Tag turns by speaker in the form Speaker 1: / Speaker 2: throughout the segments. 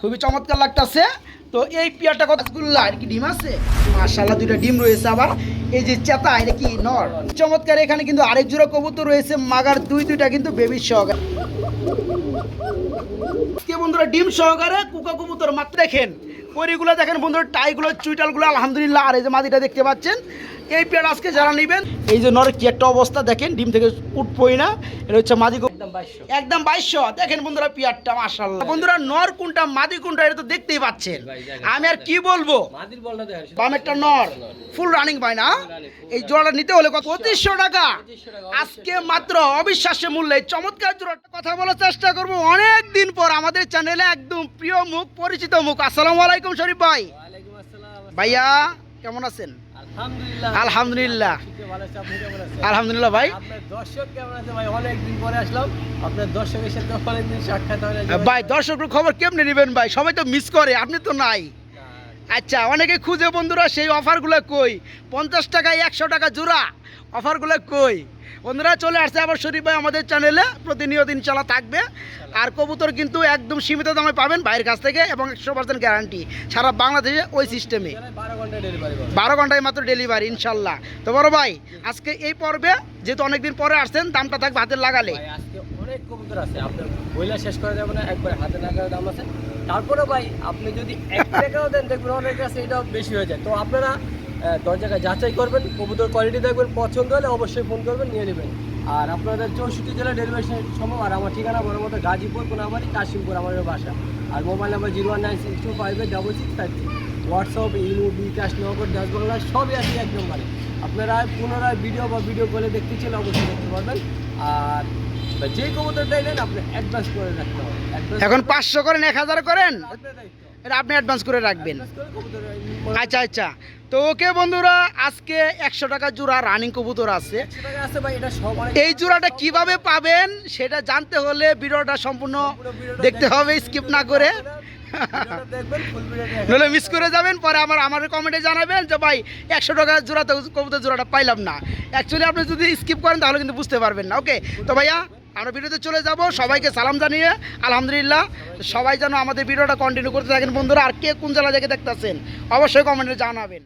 Speaker 1: খুবই চমৎকার লাগতেছে। তো এই পিয়ারটা কত গুল্লা এটা কি ডিম আছে? মাশাআল্লাহ, দুইটা ডিম রয়েছে আবার। এই যে চেতা, এটা কি নর? চমৎকার, এখানে কিন্তু আরেক জোড়া কবুতর রয়েছে, মাগার দুই, দুইটা কিন্তু বেবি সহকারে। বন্ধুরা ডিম সহকারে কুকা কবুতর মাত্র দেখেন পরিগুলো দেখেন বন্ধুরা, টাইগুলো, চুইটালগুলো, আলহামদুলিল্লাহ। আর এই যে মাদিটা দেখতে পাচ্ছেন এই পেয়ার আজকে যারা নেবেন এই যে নরের কি একটা অবস্থা দেখেন ডিম থেকে উঠবই না এটা হচ্ছে মাদি
Speaker 2: একদম বাইশশো।
Speaker 1: একদম দেখেন বন্ধুরা পিয়ারটা মাশাল্লাহ বন্ধুরা নর কোনটা মাদি কোনটা এটা তো দেখতেই পাচ্ছেন। আমি আর কি বলব? বামেরটা নর। ফুল রানিং পায় না? এই জোড়াটা নিতে হলে কত? পঁচিশশো টাকা। আজকে মাত্র অবিশ্বাস্য মূল্যে চমৎকার জোড়াটা কথা বলার চেষ্টা করব অনেক দিন পর আমাদের চ্যানেলে একদম প্রিয় মুখ পরিচিত মুখ। আসসালামু আলাইকুম শরীফ ভাই। ভাইয়া কেমন আছেন?
Speaker 2: আলহামদুলিল্লাহ।
Speaker 1: আলহামদুলিল্লাহ। ভাই।
Speaker 2: দর্শক কেমন আছে ভাই? অনেকদিন পরে আসলাম। আপনার দর্শকের সাথে অনেকদিন সাক্ষাৎ
Speaker 1: ভাই দর্শকের খবর কেমনে নেবেন ভাই? সবাই তো মিস করে আপনি তো নাই। আচ্ছা অনেকে খুঁজে বন্ধুরা সেই অফারগুলো কই? পঞ্চাশ টাকায় একশো টাকা জোড়া। অফারগুলো কই? বন্ধুরা চলে আসছে আবার শরীফ ভাই আমাদের চ্যানেলে প্রতিনিয়ত ইনশাল্লাহ থাকবে। আর কবুতর কিন্তু একদম সীমিত দামে পাবেন বাইরের কাছ থেকে এবং একশো পার্সেন্ট গ্যারান্টি সারা বাংলাদেশে ওই সিস্টেমে
Speaker 2: বারো
Speaker 1: ঘন্টায় মাত্র ডেলিভারি ইনশাল্লাহ তো বড় ভাই আজকে এই পর্বে যেহেতু অনেকদিন পরে আসছেন দামটা থাকবে হাতে লাগালে
Speaker 2: অনেক কবুতর আছে। আপনার বইলা শেষ করা যাবে না একবার হাতে নাগার দাম আছে। তারপরে ভাই আপনি যদি এক টাকাও দেন দেখবেন অনেক কাছে এটাও বেশি হয়ে যায়। তো আপনারা দশ জায়গায় যাচাই করবেন কবুতর কোয়ালিটি দেখবেন পছন্দ হলে অবশ্যই ফোন করবেন নিয়ে নেবেন। আর আপনাদের চৌষট্টি জেলা ডেলিভারি সম্ভব আর আমার ঠিকানা বড় মতো গাজীপুর কোনাবাড়ি কাশিমপুর আমাদের বাসা। আর mobile number zero one nine six two five eight double six five three WhatsApp imo bKash Nagad Bangla সবই আছে এক নম্বরে। আপনারা পুনরায় ভিডিও বা ভিডিও কলে দেখতে চাইলে অবশ্যই দেখতে পারবেন। আর যে কবুতরটাই নেন আপনি অ্যাডভান্স করে রাখতে হবে।
Speaker 1: এখন পাঁচশো করেন এক হাজার করেন? এটা আপনি অ্যাডভান্স করে রাখবেন। আচ্ছা আচ্ছা। তো ওকে বন্ধুরা, আজকে একশো টাকা জোড়া রানিং কবুতর আছে। এই জোড়াটা কীভাবে পাবেন সেটা জানতে হলে ভিডিওটা সম্পূর্ণ দেখতে হবে স্কিপ না করে। নইলে মিস করে যাবেন, পরে আমার আমার কমেন্টে জানাবেন যে ভাই, একশো টাকা জোড়া তো কবুতর জোড়াটা পাইলাম না। অ্যাকচুয়ালি আপনি যদি স্কিপ করেন তাহলে কিন্তু বুঝতে পারবেন না। ওকে তো ভাইয়া আমরা ভিডিওতে চলে যাব। সবাইকে সালাম জানিয়ে আলহামদুলিল্লাহ। সবাই যেন আমাদের ভিডিওটা কন্টিনিউ করতে থাকেন। বন্ধুরা আর কে কোন জেলা থেকে দেখতেছেন অবশ্যই কমেন্টে জানাবেন।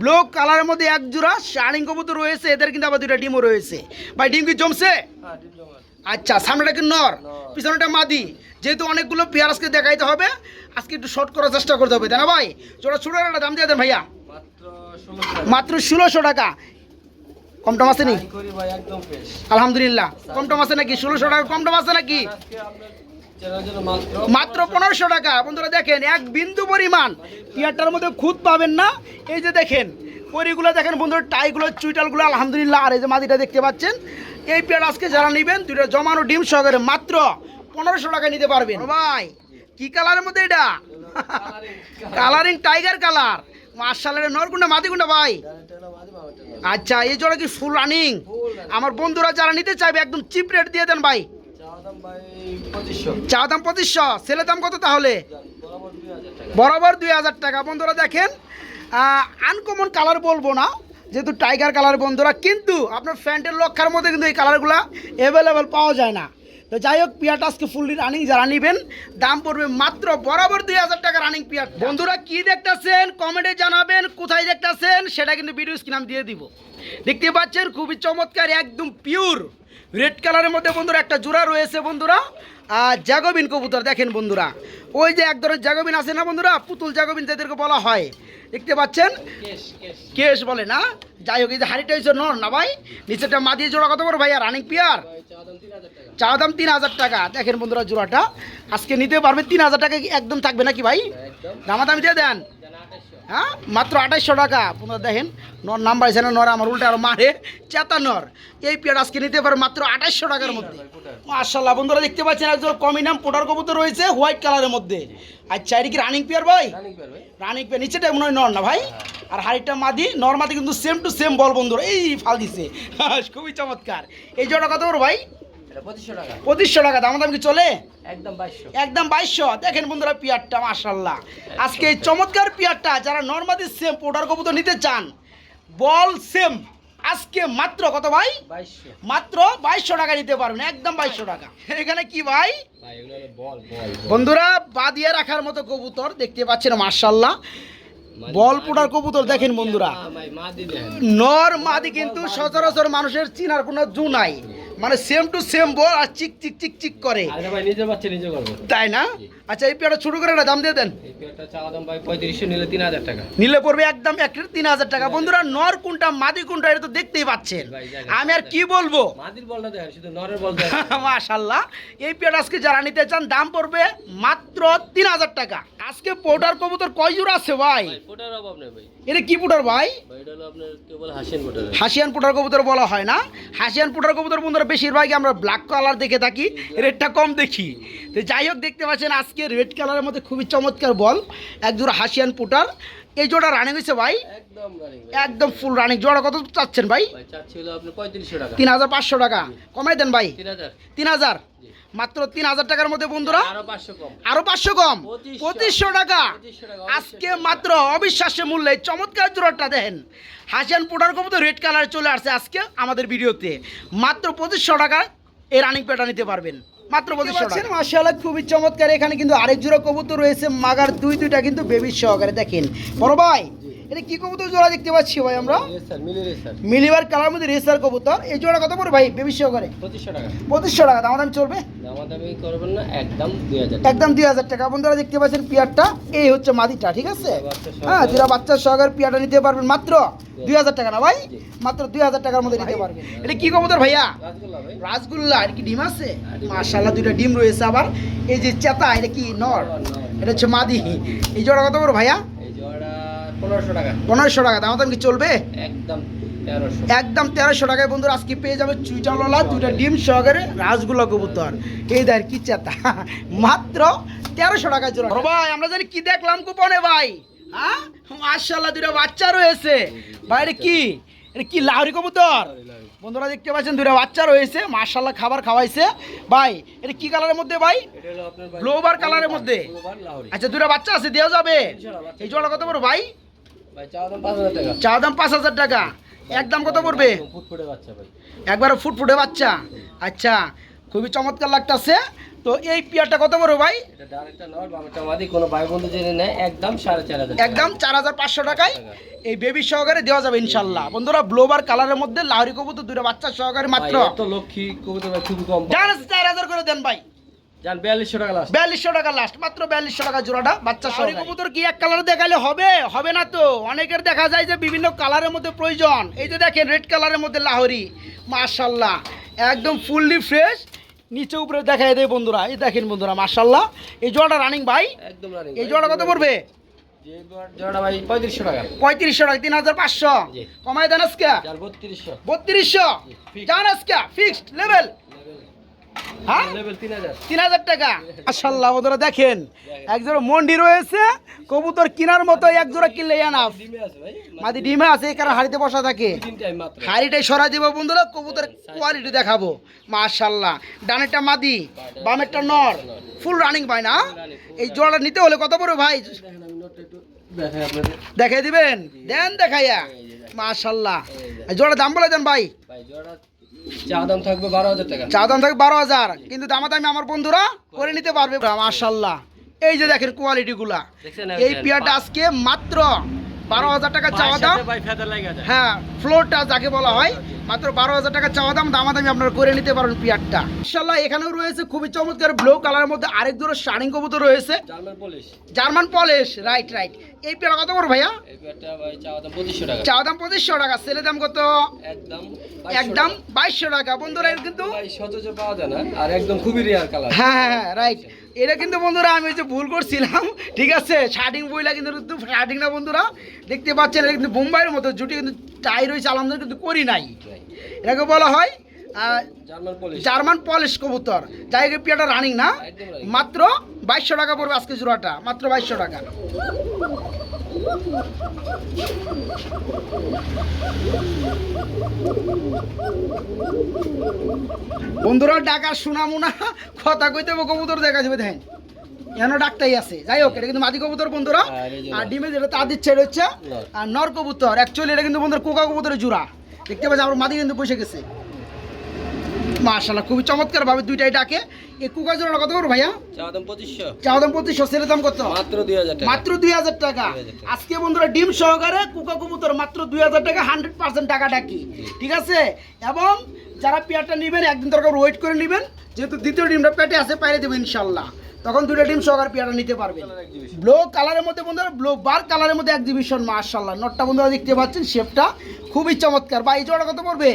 Speaker 1: ব্লু কালারের মধ্যে এক জোড়া শার্লিং কবুতর রয়েছে এদের কিন্তু আবার দুইটা ডিমও রয়েছে। ভাই ডিম কি জমছে?
Speaker 2: হ্যাঁ,
Speaker 1: আচ্ছা সামনেটা কি নর। পিছনেটা মাদি। যেহেতু অনেকগুলো পেয়ার আজকে দেখাইতে হবে আজকে একটু শর্ট করার চেষ্টা করতে হবে তাই না ভাই? জোড়া ছোটো একটা দাম দিয়ে দেন ভাইয়া।
Speaker 2: মাত্র 16 টাকা।
Speaker 1: মাত্র ষোলোশো টাকা। কম টম আছে নি?
Speaker 2: ট্রাই করি ভাই, একদম fresh।
Speaker 1: আলহামদুলিল্লাহ। কম টম আছে নাকি? ষোলোশো টাকা কম টম আছে নাকি?
Speaker 2: মাত্র।
Speaker 1: পনেরোশো টাকা। বন্ধুরা দেখেন এক বিন্দু পরিমাণ পিয়ারটার মধ্যে খুদ পাবেন না। এই যে দেখেন পরিগুলো দেখেন বন্ধুরা টাইগুলো চুইটালগুলো আলহামদুলিল্লাহ। আর এই যে মাদিটা দেখতে পাচ্ছেন এই পেয়ার আজকে যারা নেবেন দুইটা জমানো ডিম সহকারে মাত্র পনেরোশো টাকা নিতে পারবেন। ভাই। কি কালারের মধ্যে এটা? কালারিং টাইগার কালার মার্শালের নরকুন্ডা মাদিকুন্ডা ভাই। আচ্ছা এই জোড়া কি ফুল রানিং আমার বন্ধুরা যারা নিতে চাইবে একদম চিপ রেট দিয়ে দেন ভাই।
Speaker 2: চাওয়া দাম ভাই 2500
Speaker 1: চা দাম পঁচিশশো। সেলে দাম কত তাহলে?
Speaker 2: বরাবর 2000
Speaker 1: বরাবর দুই হাজার টাকা। বন্ধুরা দেখেন আনকমন কালার বলব না যেহেতু টাইগার কালার বন্ধুরা কিন্তু আপনার ফ্যান্টের লক্ষার মধ্যে কিন্তু এই কালারগুলো অ্যাভেলেবেল পাওয়া যায় না। তো যাই হোক পিয়াটা আজকে ফুললি রানিং যারা নিবেন, দাম পড়বে মাত্র বরাবর দুই হাজার টাকা রানিং পিয়ার বন্ধুরা, কি দেখতেছেন? কমেন্টে জানাবেন, কোথায় দেখতেছেন? সেটা কিন্তু ভিডিও স্ক্রিন আমি দিয়ে দিব। দেখতে পাচ্ছেন, খুবই চমৎকার, একদম পিওর রেড কালারের মধ্যে বন্ধুরা একটা জোড়া রয়েছে বন্ধুরা। আর জাগবিন কবুতর দেখেন বন্ধুরা। ওই যে এক ধরনের জাগবিন আছে না বন্ধুরা? পুতুল জাগবিন যাদেরকে বলা হয়। দেখতে পাচ্ছেন?
Speaker 2: কেশ
Speaker 1: বলে না? যাই হোক এই যে হাড়িটা হয়েছে নর না ভাই? নিচেটা মা দিয়ে জোড়া কত বড় ভাইয়া? রানিং পিয়ার
Speaker 2: ভাই দাম 3000 টাকা।
Speaker 1: চা দাম তিন হাজার টাকা। দেখেন বন্ধুরা জোড়াটা। আজকে নিতে পারবে তিন হাজার টাকা একদম থাকবে নাকি ভাই? দামাদামি দিয়ে দেন।
Speaker 2: জানা 2800
Speaker 1: হ্যাঁ? মাত্র আঠাইশশো টাকা। আপনারা দেখেন নর নাম পাইছে না নর আমার উল্টা আর মারে। চেতা নর। এই পেয়ার আজকে নিতে পারে মাত্র আঠাইশশো টাকার মধ্যে। মার্শাল্লাহ বন্ধুরা দেখতে পাচ্ছেন একজন কমই নাম পোটার কবুতর রয়েছে হোয়াইট কালারের মধ্যে। আচ্ছা এটা কি রানিং পেয়ার ভাই।
Speaker 2: রানিং পেয়ার
Speaker 1: নিচেটা মনে হয় নর না ভাই? আর হাড়িটা মাদি নর মাদি কিন্তু সেম টু সেম বল বন্ধুরা। এই ফাল দিছে। খুবই চমৎকার। এই জোড়া কত বড় ভাই?
Speaker 2: এটা 2500 টাকা
Speaker 1: পঁচিশশো টাকা। দাম দাম কি চলে?
Speaker 2: একদম 2200
Speaker 1: একদম বাইশশো। দেখেন বন্ধুরা পিয়ারটা মার্শাল্লাহ আজকে এই চমৎকার পিয়ারটা যারা নর্মাদি সেম পোটার কবুতর নিতে চান বল সেম আজকে মাত্র কত ভাই? মাত্র বাইশশো টাকা নিতে পারবেন একদম বাইশশো টাকা। এখানে কি ভাই। বন্ধুরা বাদিয়ে রাখার মতো কবুতর দেখতে পাচ্ছেন মার্শাল্লাহ বল পোটার কবুতর দেখেন বন্ধুরা।
Speaker 2: দিলে
Speaker 1: নর মাদি কিন্তু সচরাচর মানুষের চিনার কোনো জু নাই। মানে সেম টু সেম বল আর চিক চিক চিক চিক করে। তাই না? আচ্ছা এই পেয়ারটা ছোট করে দাম দিয়ে দেন।
Speaker 2: পেয়ারটা নিলে
Speaker 1: পড়বে একদম একটা তিন হাজার টাকা। বন্ধুরা নর কোনটা মাদি কোনটা এটা তো দেখতেই পাচ্ছেন। আমি আর কি বলব? মাশাল্লাহ। এই পেয়ার আজকে যারা নিতে চান দাম পড়বে মাত্র তিন হাজার টাকা। আজকে পোটার কবুতর কয় জোড়া আছে ভাই?
Speaker 2: পোটার অভাব নেই ভাই।
Speaker 1: এটা কি পোটার ভাই?
Speaker 2: এটা হলো আপনার কেবল হাসিয়ান ফোটার
Speaker 1: হাসিয়ান পোটার কবুতর বলা হয় না। হাসিয়ান পোটার কবুতর বন্ধুরা বেশিরভাগই আমরা ব্ল্যাক কালার দেখে থাকি রেডটা কম দেখি। তো যাই হোক দেখতে পাচ্ছেন আজকে রেড কালারের মধ্যে খুবই চমৎকার বল। এক জোড়া হাসিয়ান পুটার এই জোড়া রানিং হয়েছে ভাই?
Speaker 2: একদম
Speaker 1: ফুল রানিং জোড়া কত চাচ্ছেন ভাই? তিন হাজার পাঁচশো টাকা। কমাই দেন ভাই।
Speaker 2: তিন হাজার।
Speaker 1: মাত্র তিন হাজার টাকার মধ্যে বন্ধুরা।
Speaker 2: আরও পাঁচশো কম। পঁচিশশো।
Speaker 1: টাকা। আজকে মাত্র অবিশ্বাস্য মূল্যে চমৎকার জোড়াটা দেখেন। হাসিয়ান পুটার কবুতর রেড কালার চলে আসছে আজকে আমাদের ভিডিওতে। মাত্র পঁচিশশো টাকা এই রানিং পেটা নিতে পারবেন। মাত্র পঁচিশশো টাকা খুবই চমৎকার। এখানে কিন্তু আরেক জোড়া কবুতর রয়েছে মাগার দুই দুইটা কিন্তু বেবি সহকারে। দেখেন বড় ভাই এটা কি কবুতর জোড়া দেখতে পাচ্ছি ভাই আমরা? মিলিবার কালার মধ্যে রেসার কবুতর। এই জোড়া কত পড়ে ভাই? বেবি সহকারে
Speaker 2: পঁচিশশো টাকা।
Speaker 1: পঁচিশশো টাকা। দাম দাম চলবে
Speaker 2: করবেন না একদম দুই হাজার
Speaker 1: একদম দুই হাজার টাকা। বন্ধুরা দেখতে পাচ্ছেন পিয়ারটা? এই হচ্ছে মাদিটা ঠিক আছে? হ্যাঁ দুটা বাচ্চার সহকারে পিয়ারটা নিতে পারবেন। মাত্র দুই হাজার টাকা না ভাই? মাত্র দুই হাজার টাকার মধ্যে নিতে পারবেন। এটা কি কবুতর ভাইয়া?
Speaker 2: রাসগোল্লা
Speaker 1: এটা কি ডিম আছে? মাশাল্লাহ দুইটা ডিম রয়েছে আবার। এই যে চেতা এটা কি নর? এটা হচ্ছে মাদি। এই জোড়া কত বড় ভাইয়া?
Speaker 2: পনেরোশো টাকা।
Speaker 1: পনেরোশো টাকা দাম দাম কি চলবে?
Speaker 2: একদম
Speaker 1: একদম তেরোশো টাকায় বন্ধুরা আজকে পেয়ে যাবে চুইটালওয়ালা দুইটা ডিম সহকারে রাসগুলা কবুতর। এই দেখ কি চেতা। মাত্র তেরোশো টাকা জোড়া ভাই আমরা জানি কি দেখলাম কুপনে ভাই? হ্যাঁ? মার্শাল্লাহ দুইটা বাচ্চা রয়েছে। ভাই এটা কি? এটা কি লাহরি কবুতর? বন্ধুরা দেখতে পাচ্ছেন দুইটা বাচ্চা রয়েছে। মার্শাল্লাহ খাবার খাওয়াইছে। ভাই এটা কি কালারের মধ্যে ভাই?
Speaker 2: এটা হলো
Speaker 1: ব্লোবার কালারের মধ্যে। আচ্ছা দুইটা বাচ্চা আছে দেওয়া যাবে। এই জোড়া কত বড় ভাই? চা দাম পাঁচ হাজার টাকা। একদম কত পড়বে? একবার ফুটফুটে বাচ্চা আচ্ছা খুবই চমৎকার লাগতেছে। তো এই পিয়ারটা কত বড় ভাই?
Speaker 2: একদম চার হাজার
Speaker 1: পাঁচশো টাকায়। এই বেবি সহকারে দেওয়া যাবে ইনশাল্লাহ। বন্ধুরা ব্লোবার কালারের মধ্যে লাহরি কবুতর দুটো বাচ্চা সহকারে মাত্র।
Speaker 2: লক্ষ্মী কবুতর
Speaker 1: চার হাজার করে দেন ভাই।
Speaker 2: বিয়াল্লিশশো টাকা লাস্ট
Speaker 1: বিয়াল্লিশশো টাকা লাস্ট মাত্র বিয়াল্লিশশো টাকা জোড়াটা বাচ্চা সহকারে। কবুতর কি এক কালার দেখালে হবে? হবে না তো। অনেকের দেখা যায় যে বিভিন্ন কালারের মধ্যে প্রয়োজন। এই যে দেখেন রেড কালারের মধ্যে লাহরি। মাশাল্লাহ। একদম ফুললি ফ্রেশ নিচে উপরে দেখাই দেয় বন্ধুরা। এই দেখেন বন্ধুরা মাশাল্লাহ। এই জোড়াটা রানিং ভাই?
Speaker 2: একদম রানিং
Speaker 1: এই জোড়া কত পড়বে?
Speaker 2: পঁয়ত্রিশশো টাকা।
Speaker 1: তিন হাজার পাঁচশো।
Speaker 2: জি।
Speaker 1: কমাই দেন আজকে।
Speaker 2: বত্রিশশো।
Speaker 1: বত্রিশশো. আজকে ফিক্সড লেভেল হ্যাঁ?
Speaker 2: তিন হাজার।
Speaker 1: টাকা? বন্ধুরা দেখেন একজোড়া মন্ডি রয়েছে কবুতর কেনার মতো একজোড়া কিনলে এনাফ মাদি ডিমে আছে এই কারণে হাড়িতে বসা থাকে। হাড়িটাই সরা দিব বন্ধুরা কবুতর কোয়ালিটি দেখাবো। মাশাল্লাহ ডানেরটা মাদি বামেরটা নর। ফুল রানিং ভাই না? এই জোড়াটা নিতে হলে কত বড় ভাই?
Speaker 2: দেখাই
Speaker 1: দিবেন? দেন দেখাইয়া। মাশাল্লাহ এই জোড়া দাম বলে দেন ভাই।
Speaker 2: ভাই জোড়া চা দাম থাকবে বারো হাজার টাকা।
Speaker 1: চা দাম থাকে বারো হাজার। কিন্তু দামাদামি আমার বন্ধুরা করে নিতে পারবে। মাশাল্লাহ। এই যে দেখেন কোয়ালিটি গুলা। এই পিয়াটা আজকে মাত্র বারো হাজার টাকা চাওয়া দাম। হ্যাঁ ফ্লোরটা যাকে বলা হয় মাত্র বারো হাজার টাকা চাওয়া দাম দামাদামি আপনারা করে নিতে পারেন পিয়ারটা ইনশাল্লাহ এখানেও রয়েছে খুবই চমৎকার ব্লু কালারের মধ্যে আরেক দুটো শাড়িং কবুতর রয়েছে।
Speaker 2: জার্মান পুলিশ
Speaker 1: রাইট রাইট এই পেয়ারা কত বড় ভাইয়া? চাওয়া দাম পঁচিশশো টাকা। সেলের দাম কত?
Speaker 2: একদম
Speaker 1: একদম বাইশশো টাকা। বন্ধুরা কিন্তু
Speaker 2: সচরাচর পাওয়া যায় না আর একদম খুবই রেয়ার কালার
Speaker 1: হ্যাঁ হ্যাঁ হ্যাঁ রাইট এটা কিন্তু বন্ধুরা আমি যে ভুল করছিলাম ঠিক আছে? শার্টিং বইলা কিন্তু শার্টিং না বন্ধুরা। দেখতে পাচ্ছেন এটা কিন্তু বোম্বাইয়ের মতো জুটি কিন্তু টাই রয়েছে আলহামদুলিল্লাহ কিন্তু করি নাই। এটাকে বলা হয়
Speaker 2: জার্মান পলিশ
Speaker 1: কবুতর। যাই পিয়াটা রানিং না। মাত্র বাইশশো টাকা পড়বে আজকে জোড়াটা। মাত্র বাইশশো টাকা। বন্ধুরা ডাকার শোনামো না কথা কইতে কবুতর দেখা যাবে দেখেন। এখানে ডাকটাই আছে। যাই হোক এটা কিন্তু মাদি কবুতর বন্ধুরা।
Speaker 2: আর এই যে
Speaker 1: আর। ডিমে যেটা তা দিচ্ছে এটা হচ্ছে আর নর কবুতর। অ্যাকচুয়ালি এটা কিন্তু বন্ধুরা কোকা কবুতরের জোড়া। দেখতে পাচ্ছেন আমার মাদি কিন্তু বসে গেছে। মাশাল্লাহ খুবই চমৎকার ভাবে দুইটাই ডাকে। এই কুকা জোড়াটা কত করো ভাইয়া?
Speaker 2: চাওয়া দাম পঁচিশশো।
Speaker 1: চাওয়া দাম পঁচিশশো সেলের দাম কত?
Speaker 2: মাত্র দুই হাজার টাকা।
Speaker 1: মাত্র দুই হাজার টাকা।
Speaker 2: 2000 টাকা।
Speaker 1: আজকে বন্ধুরা ডিম সহকারে কুকা কবুতর মাত্র দুই হাজার টাকা হান্ড্রেড পার্সেন্ট টাকা ডাকি। ঠিক আছে? এবং যারা পেয়ারটা নেবেন একদিন দরকার ওয়েট করে নেবেন। যেহেতু দ্বিতীয় ডিমটা পেটে আছে পাইরে দেবেন ইনশাল্লাহ তখন দুটো ডিম সহকারে পেয়ারটা নিতে পারবেন। ব্লো কালারের মধ্যে বন্ধুরা ব্লো বার কালারের মধ্যে এক্সিবিশন মার্শাল্লাহ নটটা বন্ধুরা দেখতে পাচ্ছেন শেপটা খুবই চমৎকার। বা এই জোড়া কত পড়বে?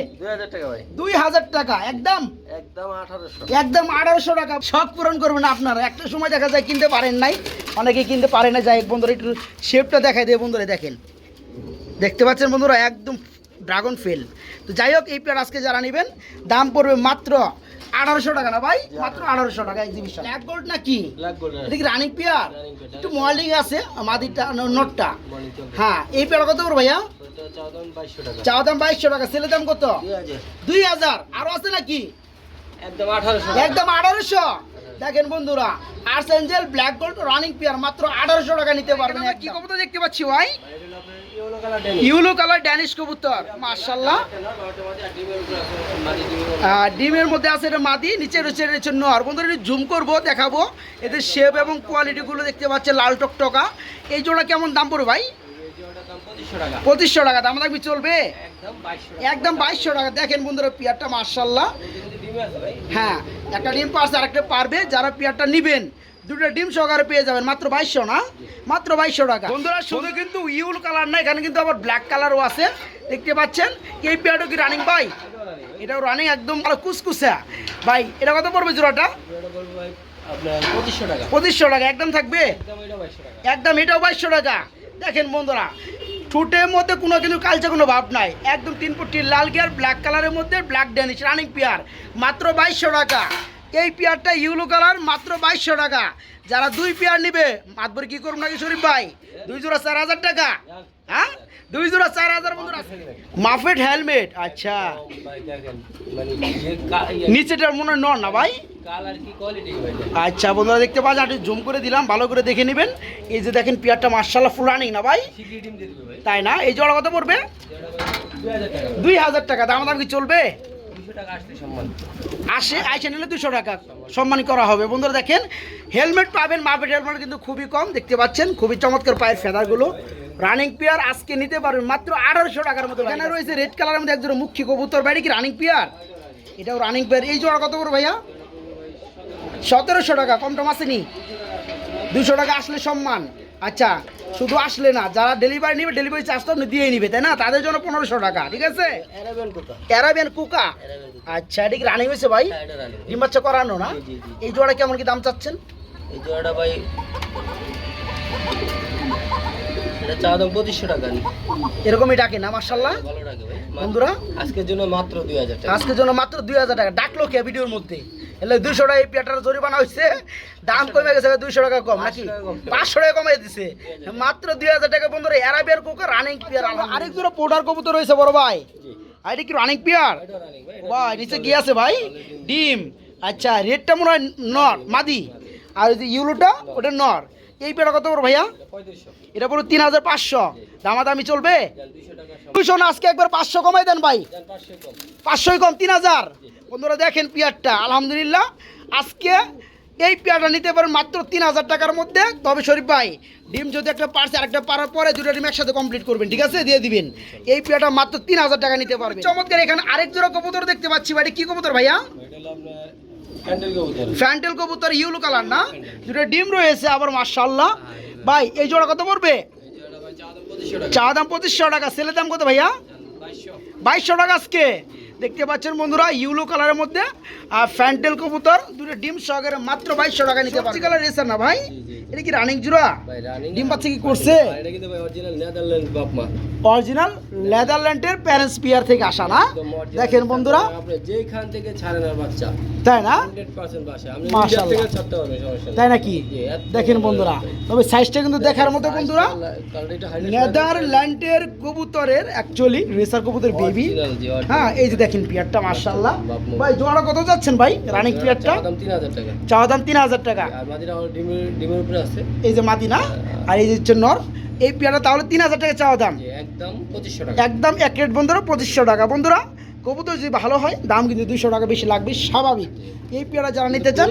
Speaker 2: দুই হাজার টাকা
Speaker 1: একদম?
Speaker 2: একদম আঠারোশো।
Speaker 1: টাকা। শখ পূরণ করবেন আপনারা। একটা সময় দেখা যায় কিনতে পারেন নাই অনেকে কিনতে পারে না। যাই হোক বন্ধুরা একটু শেপটা দেখাই দিয়ে বন্ধুরা দেখেন। দেখতে পাচ্ছেন বন্ধুরা একদম ড্রাগন ফেল তো যাই হোক এই প্লেয়ার আজকে যারা নেবেন দাম পড়বে মাত্র আঠারোশো টাকা না ভাই? মাত্র আঠারোশো টাকা এক্সিবিশন এক গোল্ড না কি? এটা কি রানিং পেয়ার একটু মডেলিং আছে মাদিরটা নোটটা হ্যাঁ এই পেয়ার কত করব ভাইয়া?
Speaker 2: চাওয়া দাম বাইশশো টাকা।
Speaker 1: ছেলে দাম কত?
Speaker 2: দুই হাজার।
Speaker 1: আরও আছে নাকি?
Speaker 2: একদম আঠারোশো
Speaker 1: দেখেন বন্ধুরা archangel black gold running pair মাত্র আঠারোশো টাকা নিতে পারবেন কি কবুতর দেখতে পাচ্ছি ভাই? Yellow colour Danish. কবুতর মার্শাল্লাহ ডিমের মধ্যে আছে এটা মাদি, নিচে রয়েছে এটা হচ্ছে নর। বন্ধুরা একটু জুম করব, দেখাবো। এদের শেপ এবং কোয়ালিটিগুলো দেখতে পাচ্ছে লাল টকটকা। এই জোড়া কেমন দাম পড়বে ভাই? পঁচিশশো টাকা, দাম থাকবে চলবে? একদম বাইশশো টাকা। দেখেন বন্ধুরা, পিয়ারটা মার্শাল্লাহ হ্যাঁ একটা ডিম পারছে, আরেকটা পারবে। যারা পেয়ারটা নিবেন দুটো ডিম সহকারে পেয়ে যাবেন মাত্র বাইশশো না? মাত্র বাইশশো টাকা। বন্ধুরা শুধু কিন্তু ইউল কালার না এখানে কিন্তু আবার ব্ল্যাক কালারও আছে। দেখতে পাচ্ছেন? এই পেয়ারটা কি রানিং ভাই এটাও রানিং একদম ভালো কুসকুসা। ভাই এটা কত পড়বে জোড়াটা?
Speaker 2: পঁচিশশো টাকা।
Speaker 1: পঁচিশশো টাকা একদম থাকবে?
Speaker 2: একদম এটা বাইশশো টাকা।
Speaker 1: একদম এটাও বাইশশো টাকা। দেখেন বন্ধুরা ঠোঁটের মধ্যে কোনো কিন্তু কালচে কোনো ভাব নাই। একদম তিন ফুটি লাল গিয়ার ব্ল্যাক কালারের মধ্যে ব্ল্যাক ড্যানিশ রানিং পেয়ার মাত্র বাইশশো টাকা। এই পেয়ারটা ইউলো কালার, মাত্র বাইশশো টাকা। যারা দুই পেয়ার নিবে, মাতবর কি করুন নাকি শরীফ ভাই? দুই জোড়া চার হাজার টাকা। হ্যাঁ? দুই জোড়া চার হাজার বন্ধুরা। মাফেট হেলমেট আচ্ছা। নিচেটার মনে হয় নন না ভাই? আচ্ছা বন্ধুরা দেখতে পাচ্ছেন, একটু জুম করে দিলাম, ভালো করে দেখে নেবেন। এই যে দেখেন, পেয়ারটা মার্শাল্লাহ ফুল রানিং না ভাই? তাই না? এই জোড়া কত পড়বে?
Speaker 2: দুই হাজার টাকা।
Speaker 1: দাম দাম কি চলবে? আসে, আইসে নিলে দুশো টাকা সম্মান করা হবে। বন্ধুরা দেখেন, হেলমেট পাবেন, মাপের হেলমেট কিন্তু খুবই কম, দেখতে পাচ্ছেন, খুবই চমৎকার পায়ের ফেদারগুলো রানিং পেয়ার আজকে নিতে পারবেন মাত্র আঠারোশো টাকার মতো। এখানে রয়েছে রেড কালারের মধ্যে একজন মুখ্য কবুতর, বাড়ি কি রানিং পেয়ার এটাও রানিং পেয়ার এই জোড়া কত করে ভাইয়া? সতেরোশো টাকা, কম টম আসেনি? দুশো টাকা আসলে সম্মান। আচ্ছা শুধু আসলে না যারা ডেলিভারি নিবে ডেলিভারি চার্জ তো আপনি দিয়েই নিবে তাই না? তাদের জন্য পনেরোশো টাকা ঠিক আছে?
Speaker 2: অ্যারাবিয়ান
Speaker 1: কুকা। আচ্ছা এটা কি রানিং হয়েছে ভাই?
Speaker 2: হ্যাঁ,
Speaker 1: ডিম বাচ্চা করানো না। এই জোড়া কেমন কি দাম চাচ্ছেন?
Speaker 2: এই জোড়াটা ভাই এটা চা দাম পঁচিশশো টাকা
Speaker 1: এরকমই ডাকে না মার্শাল্লাহ বন্ধুরা?
Speaker 2: আজকের জন্য মাত্র দুই হাজার টাকা।
Speaker 1: আজকের জন্য মাত্র দুই হাজার টাকা। ডাকলো কে ভিডিওর মধ্যে? এলে দুইশো টাকা এই পেটার জরিমানা হয়েছে দাম কমে গেছে দুইশো টাকা কম নাকি। পাঁচশো টাকা কমাই দিছে। মাত্র দুই হাজার টাকা বন্ধুরা অ্যারাবিয়ার কুকার রানিং পিয়ার আরেক দুটো পোটার কবুতর রয়েছে বড় ভাই। আর কি রানিং পিয়ার
Speaker 2: ভাই
Speaker 1: নিচে কি আছে ভাই? ডিম। আচ্ছা রেডটা মনে হয় নর মাদি। আর ওই যে ইউলোটা ওটা নর। এই পেটা কত বড় ভাইয়া? এটা পুরো তিন হাজার পাঁচশো। দামাদামি চলবে?
Speaker 2: দুইশো
Speaker 1: না আজকে একবার পাঁচশো কমাই দেন ভাই। পাঁচশোই কম। তিন হাজার। বন্ধুরা দেখেন পেয়ারটা, আলহামদুলিল্লাহ। আজকে এই পেয়ারটা নিতে পারেন মাত্র তিন হাজার টাকার মধ্যে। তবে শরীফ ভাই, ডিম যদি একটা পারছে, আরেকটা পারার পরে দুটো ডিম একসাথে কমপ্লিট করবেন, ঠিক আছে? দিয়ে দিবেন। এই পেয়ারটা মাত্র তিন হাজার টাকা নিতে পারবেন। চমৎকার, এখানে আরেক জোড়া কবুতর দেখতে পাচ্ছি ভাই কি কবুতর ভাইয়া? ফ্যান্টেল কবুতর, ইউলো কালার না? দুটো ডিম রয়েছে আবার মার্শাল্লাহ ভাই, এই জোড়া কত পড়বে?
Speaker 2: চা দাম পঁচিশশো টাকা।
Speaker 1: সেলের দাম কত ভাইয়া?
Speaker 2: বাইশশো
Speaker 1: টাকা আজকে? দেখতে পাচ্ছেন বন্ধুরা ইউলো কালারের মধ্যে আর ফ্যান্টেল কবুতর দুটো ডিম সহকারে মাত্র বাইশশো টাকা নিতে পারছি কালার রেসার না ভাই। এটা কি রানিং জুড়া? ডিম বাচ্চা কি করছে?
Speaker 2: অরিজিনাল
Speaker 1: নেদারল্যান্ডের প্যারেন্টস পিয়ার থেকে আসা না? দেখেন বন্ধুরা।
Speaker 2: যেখান থেকে ছাড়েন আর বাচ্চা
Speaker 1: তাই না? তাই নাকি? দেখেন বন্ধুরা। তবে সাইজটা কিন্তু দেখার মতো বন্ধুরা। নেদারল্যান্ডের কবুতরের অ্যাকচুয়ালি রেসার কবুতর বেবি। হ্যাঁ এই যে দেখেন পিয়ারটা মার্শাল্লাহ ভাই জোড়া কত যাচ্ছেন ভাই? রানিং পিয়ারটা
Speaker 2: চা দাম তিন হাজার টাকা।
Speaker 1: চাওয়া দাম তিন হাজার টাকা।
Speaker 2: ডিমের ডিমের উপরে আছে।
Speaker 1: এই যে মাদিনা আর এই যে হচ্ছে নর। এই পেয়ারটা তাহলে তিন হাজার টাকা চাওয়া দাম।
Speaker 2: একদম পঁচিশশো টাকা।
Speaker 1: একদম এক রেট বন্ধুরা পঁচিশশো টাকা। বন্ধুরা কবুতর যদি ভালো হয় দাম কিন্তু দুইশো টাকা বেশি লাগবে স্বাভাবিক। এই পেয়ারা যারা নিতে চান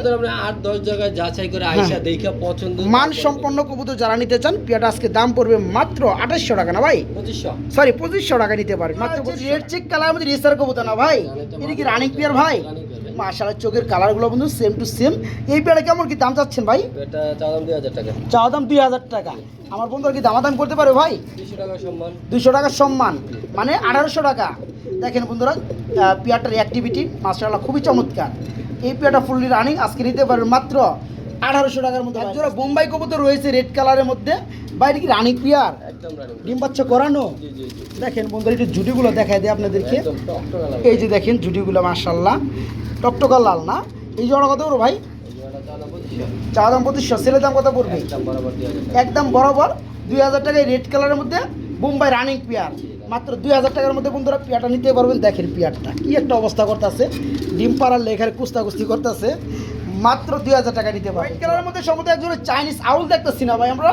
Speaker 2: আট দশ জায়গায় যাচাই করে আইসা দেখে পছন্দ
Speaker 1: মান সম্পন্ন কবুতর যারা নিতে চান পেয়ারটা আজকে দাম পড়বে মাত্র আঠাশশো টাকা না ভাই?
Speaker 2: পঁচিশশো।
Speaker 1: সরি পঁচিশশো টাকা নিতে পারে মাত্র রেড চেক কালার মধ্যে রেসার কবুতর না ভাই? এটা কি রানিং পেয়ার ভাই? মাশাআল্লাহ চোখের কালারগুলো বন্ধু সেম টু সেম এই পেয়ারে কেমন কি দাম চাচ্ছেন ভাই?
Speaker 2: এটা চালাম দুই হাজার টাকা।
Speaker 1: চাওয়া দাম দুই হাজার টাকা। আমার বন্ধুরা কি দামাদাম করতে পারে ভাই?
Speaker 2: দুশো টাকা সম্মান।
Speaker 1: দুশো টাকার সম্মান। মানে আঠারোশো টাকা। দেখেন বন্ধুরা পেয়ারটার অ্যাক্টিভিটি মাসাল্লাহ খুবই চমৎকার। এই পেয়ারটা ফুললি রানিং আজকে নিতে পারবেন মাত্র আঠারোশো টাকার মধ্যে একজোড়া বোম্বাই কবুতর রয়েছে রেড কালারের মধ্যে। বাইরে কি রানিং পেয়ার? ডিম বাচ্চা করানো? দেখেন বন্ধুরা একটু জুটিগুলো দেখায় দেয় আপনাদেরকে। এই যে দেখেন জুটিগুলো মার্শাল্লাহ টকটকা লাল না? এই জোড়া কত করব ভাই? চা দাম পঁচিশশো সেলের দাম কত পড়বে?
Speaker 2: একদম বরাবর দুই হাজার
Speaker 1: একদম বরাবর দুই হাজার টাকায় রেড কালারের মধ্যে বোম্বাই রানিং পেয়ার মাত্র দুই হাজার টাকার মধ্যে বন্ধুরা পেয়ারটা নিতে পারবেন। দেখেন পেয়ারটা কি একটা অবস্থা করতেছে। ডিম পাড়ার লেখার কুস্তা কুস্তি করতেছে। মাত্র দুই হাজার টাকা নিতে পারবেন কালারের মধ্যে সম্ভবত একজন চাইনিজ আউল দেখতেছি না ভাই আমরা?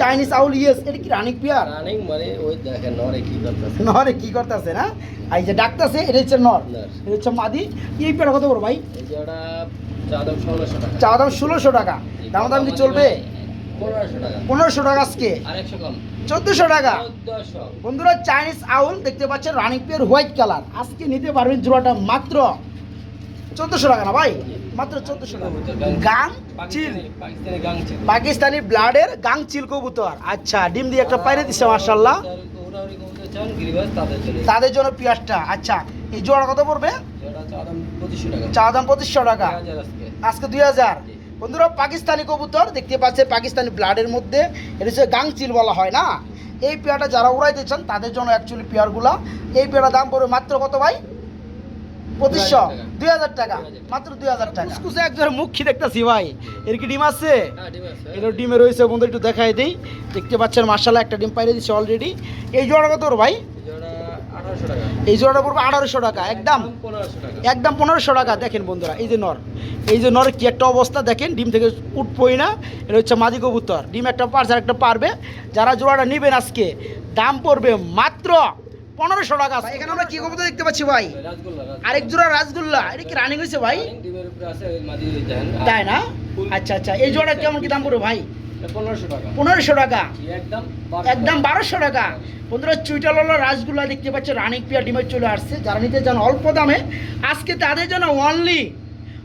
Speaker 2: চাইনিজ
Speaker 1: আউল ইয়েস এটা কি রানিং পেয়ার
Speaker 2: রানিং মানে ওই দেখেন নরে কি করতেছে।
Speaker 1: নরে কি করতেছে না? এই যে ডাকতেছে এটা হচ্ছে নর। এটা হচ্ছে মাদি। এই পেয়ার কত বড় ভাই?
Speaker 2: এই জোড়া
Speaker 1: চা দাম ষোলোশো টাকা। দাম দাম কি চলবে?
Speaker 2: পনেরোশো টাকা।
Speaker 1: আজকে।
Speaker 2: আর একশো কম।
Speaker 1: চোদ্দোশো টাকা। বন্ধুরা চাইনিজ আউল দেখতে পাচ্ছেন রানিং পেয়ার হোয়াইট কালার আজকে নিতে পারবেন জোড়াটা মাত্র চোদ্দোশো টাকা না ভাই? মাত্র চোদ্দোশো গাং চিল।
Speaker 2: পাকিস্তানি
Speaker 1: ব্লাডের গাং চিল কবুতর। আচ্ছা ডিম দিয়ে একটা পাইরে দিচ্ছে মার্শাল্লাহ
Speaker 2: তাদের জন্য
Speaker 1: পেঁয়াজটা। আচ্ছা এই জোড়া কত পড়বে? চা দাম পঁচিশশো টাকা।
Speaker 2: আজকে
Speaker 1: দুই হাজার। বন্ধুরা, পাকিস্তানি কবুতর, দেখতে পাচ্ছে পাকিস্তানি ব্লাডের মধ্যে। এটা হচ্ছে গাং চিল বলা হয় না? এই পেয়ারটা যারা উড়াইতে চান, তাদের জন্য অ্যাকচুয়ালি পেয়ারগুলা। এই পেয়ারটার দাম পড়বে মাত্র কত ভাই? পঁচিশশো। দুই হাজার টাকা। মাত্র দুই হাজার টাকা। মুখী দেখতেছি ভাই? এর কি ডিম আছে?
Speaker 2: হ্যাঁ
Speaker 1: ডিমে রয়েছে বন্ধু একটু দেখাই দিই। দেখতে পাচ্ছেন মার্শাল্লাহ একটা ডিম পাইরে দিচ্ছে অলরেডি এই জোড়া কত ভাই? এই জোড়াটা পড়বে আঠারোশো টাকা একদম
Speaker 2: পনেরোশো টাকা।
Speaker 1: একদম পনেরোশো টাকা দেখেন বন্ধুরা এই যে নর। এই যে নর কি একটা অবস্থা দেখেন ডিম থেকে উঠবই না। এটা হচ্ছে মাদি কবুতর। ডিম একটা পারছে আর একটা পারবে। যারা জোড়াটা নেবেন আজকে দাম পড়বে মাত্র পনেরোশো টাকা এখানে আমরা কি কবুতর দেখতে পাচ্ছি ভাই?
Speaker 2: রাসগোল্লা
Speaker 1: আরেক জোড়া রাসগোল্লা এটা কি রানিং হয়েছে ভাই?
Speaker 2: রানিং আছে
Speaker 1: তাই না? আচ্ছা আচ্ছা। এই জোড়া কেমন কি দাম পড়বে ভাই?
Speaker 2: পনেরোশো টাকা।
Speaker 1: পনেরোশো টাকা?
Speaker 2: একদম
Speaker 1: একদম বারোশো টাকা। বন্ধুরা চুইটালওয়ালা রাসগুলা দেখতে পাচ্ছে রানিক পিয়া ডিমের চলে আসছে। যারা নিতে চান অল্প দামে আজকে তাদের জন্য অনলি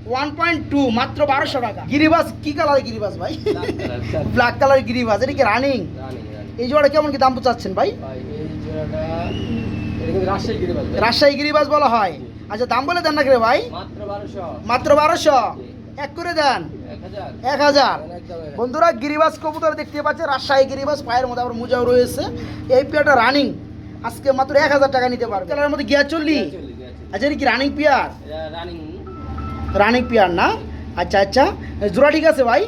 Speaker 1: ওয়ান পয়েন্ট টু মাত্র বারোশো টাকা। গিরিবাস কি কালার গিরিবাস ভাই? Black colour. গিরিবাস। এটা কি রানিং
Speaker 2: রানিং রানিং
Speaker 1: এই জোড়া কেমন কি দাম চাচ্ছেন ভাই
Speaker 2: রাজশাহী
Speaker 1: গিরিবাস বলা। হয়। আচ্ছা দাম বলে দেন না রে ভাই?
Speaker 2: মাত্র বারোশো।
Speaker 1: এক করে দেন।
Speaker 2: এক হাজার।
Speaker 1: বন্ধুরা গিরিবাস কবুতর দেখতে পাচ্ছে রাজশাহী গিরিবাস পায়ের মধ্যে আবার মোজাও রয়েছে। এই পেয়ারটা রানিং আজকে মাত্র এক হাজার টাকা নিতে পারবে। কালারের মধ্যে গিয়া চললি। আচ্ছা কি রানিং পেয়ার?
Speaker 2: রানিং
Speaker 1: পেয়ার না? আচ্ছা আচ্ছা। জোড়া ঠিক আছে ভাই?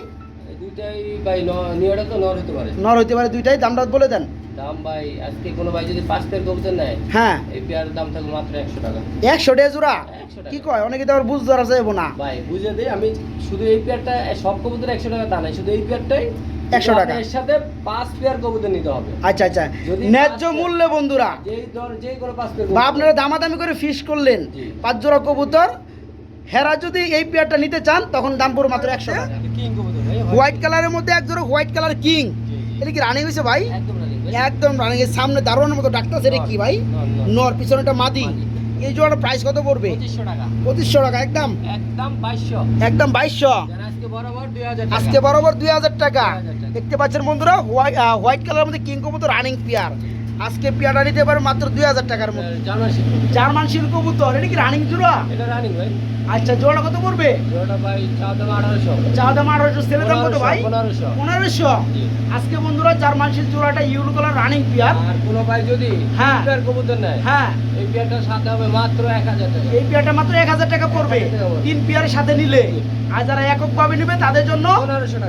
Speaker 2: দুইটাই ভাই ন- তো নর হতে পারে।
Speaker 1: নর হইতে পারে দুইটাই। দামটা বলে দেন।
Speaker 2: দাম ভাই আজকে কোনো ভাই যদি পাঁচ পেয়ার কবুতর নেয়
Speaker 1: হ্যাঁ।
Speaker 2: এই পেয়ারের দাম থাকবে মাত্র একশো টাকা।
Speaker 1: একশো টাকা জোড়া?
Speaker 2: 100
Speaker 1: কি কয়? অনেকে তো আবার বুঝ ধরা যাব না।
Speaker 2: ভাই বুঝে দিই আমি শুধু এই পেয়ারটা সব কবুতর একশো টাকা তা নাই শুধু এই পেয়ারটাই
Speaker 1: 100 টাকা।
Speaker 2: এর সাথে পাঁচ পেয়ার কবুতর নিতে হবে।
Speaker 1: আচ্ছা আচ্ছা। ন্যায্য মূল্যে বন্ধুরা।
Speaker 2: যেই ধর যেই কোনো পাঁচ পেয়ার
Speaker 1: বা আপনারা দামাদামি করে ফিস করলেন পাঁচ জোড়া কবুতর হেরা যদি এই পেয়ারটা নিতে চান তখন দাম পড়বে মাত্র একশো টাকা।
Speaker 2: কিং কবুতর।
Speaker 1: হোয়াইট কালারের মধ্যে এক জোড়া হোয়াইট কালার কিং। এটা কি রানিং হয়েছে ভাই?
Speaker 2: একদম রানিং
Speaker 1: এর সামনে দারোয়ানের মতো ডাক্তার সেটা কি ভাই?
Speaker 2: নর, পিছনে
Speaker 1: একটা পিছনেটা মাদি। এই জোড়াটা প্রাইস কত পড়বে?
Speaker 2: পঁচিশশো টাকা।
Speaker 1: একদম?
Speaker 2: একদম বাইশশো।
Speaker 1: একদম বাইশশো।
Speaker 2: যারা আজকে বরাবর দুই হাজার টাকা।
Speaker 1: আজকে বরাবর দুই হাজার টাকা।
Speaker 2: 2000 টাকা।
Speaker 1: দেখতে পাচ্ছেন বন্ধুরা হোয়াইট হোয়াইট কালারের মধ্যে কিং কবুতর রানিং পেয়ার আজকে পেয়ারটা নিতে পারে মাত্র দুই হাজার টাকার মধ্যে
Speaker 2: জার্মান শিল্প।
Speaker 1: শিল কবুতর এটা কি রানিং জোড়া?
Speaker 2: এটা রানিং ভাই।
Speaker 1: আচ্ছা জোড়া কত পড়বে?
Speaker 2: জোড়াটা ভাই চাও দাম আঠারোশো।
Speaker 1: চা দাম আঠারোশো ছেলে দাম কত ভাই?
Speaker 2: পনেরোশো।
Speaker 1: পনেরোশো। আজকে বন্ধুরা জার্মান শিল জোড়াটা ইউলো কালার রানিং পেয়ার।
Speaker 2: আর কোনো ভাই যদি
Speaker 1: হ্যাঁ।
Speaker 2: পেয়ার কবুতর নেয়
Speaker 1: হ্যাঁ।
Speaker 2: এই পেয়ারটার সাথে হবে মাত্র এক হাজার টাকা।
Speaker 1: এই পেয়ারটা মাত্র এক হাজার টাকা পড়বে।
Speaker 2: 1000 টাকা পড়বে।
Speaker 1: তিন পেয়ারের সাথে নিলে। আর যারা একক ভাবে নেবে তাদের জন্য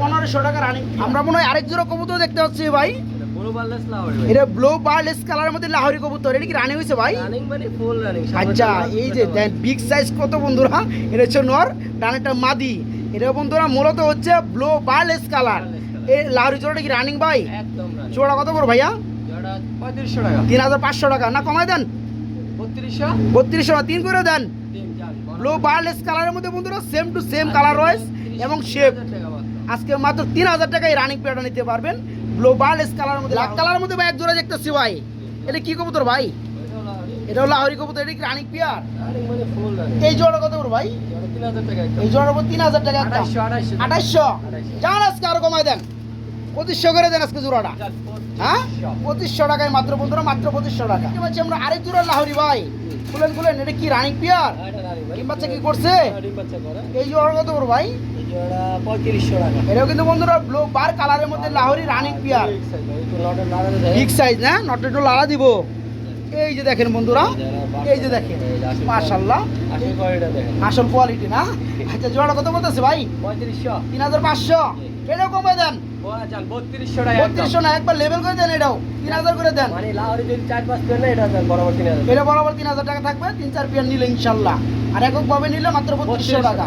Speaker 1: পনেরোশো টাকা। রানিং আমরা মনে হয় আরেক জোড়া কবুতর দেখতে পাচ্ছি ভাই।
Speaker 2: এটা
Speaker 1: ব্লো বার্লেস কালারের মধ্যে লাহোরি কবুতর। এটা কি রানিং হয়েছে ভাই?
Speaker 2: মানে
Speaker 1: আচ্ছা এই যে বিগ সাইজ কত বন্ধুরা? এটা হচ্ছে নর ডানেরটা মাদি। এটা বন্ধুরা মূলত হচ্ছে ব্লো বার্লেস কালার এই লাহরি জোড়াটা কি রানিং ভাই? জোড়া কত বড় ভাইয়া? তিন হাজার পাঁচশো টাকা। না কমাই দেন।
Speaker 2: বত্রিশশো?
Speaker 1: না তিন করে দেন।
Speaker 2: তিন চার
Speaker 1: লো বার্লেস কালারের মধ্যে বন্ধুরা সেম টু সেম কালার রয়েছে এবং শেপ আজকে মাত্র তিন হাজার টাকায় রানিং পেয়ারটা নিতে পারবেন। ব্লো বার্লেস কালারের মধ্যে ব্ল্যাক কালারের মধ্যে ভাই এক জোড়া দেখতেছি ভাই এটা কি কবুতর ভাই? এটা হলো লাহরি কবুতর এটা কি রানিং পেয়ার? এই জোড়া কত বড় ভাই? এই জোড়ার উপর তিন হাজার টাকা
Speaker 2: আঠাইশশো।
Speaker 1: যান আজকে আরও কমাই দেন। পঁচিশশো করে দেন আজকে জোড়াটা। হ্যাঁ? পঁচিশশো টাকায় মাত্র বন্ধুরা মাত্র পঁচিশশো টাকা। পাচ্ছি আমরা আরেক জোড়া লাহরি ভাই। খুলেন খুলেন এটা কি রানিং পিয়ার? ডিম বাচ্চা কি করছে? এই জোড়া কত বড় ভাই?
Speaker 2: পঁয়ত্রিশশো টাকা।
Speaker 1: এটাও কিন্তু বন্ধুরা ব্লু বার কালারের মধ্যে Lahori running pair. Big size না? নট একটু লাড়া দিব। এই যে দেখেন বন্ধুরা এই যে দেখেন মাশাল্লাহ আসল কোয়ালিটি না? আচ্ছা জোড়া কত বলতেছে ভাই?
Speaker 2: পঁয়ত্রিশশো।
Speaker 1: তিন হাজার পাঁচশো। এটাও কমে দেন।
Speaker 2: বত্রিশশো
Speaker 1: না একবার লেভেল করে দেন এটাও। তিন হাজার করে দেন।
Speaker 2: মানে
Speaker 1: এটা বরাবর তিন হাজার। টাকা থাকবে তিন চার পিয়ার নিলে ইনশাল্লাহ আর একক ভাবে নিলে মাত্র বত্রিশশো। টাকা।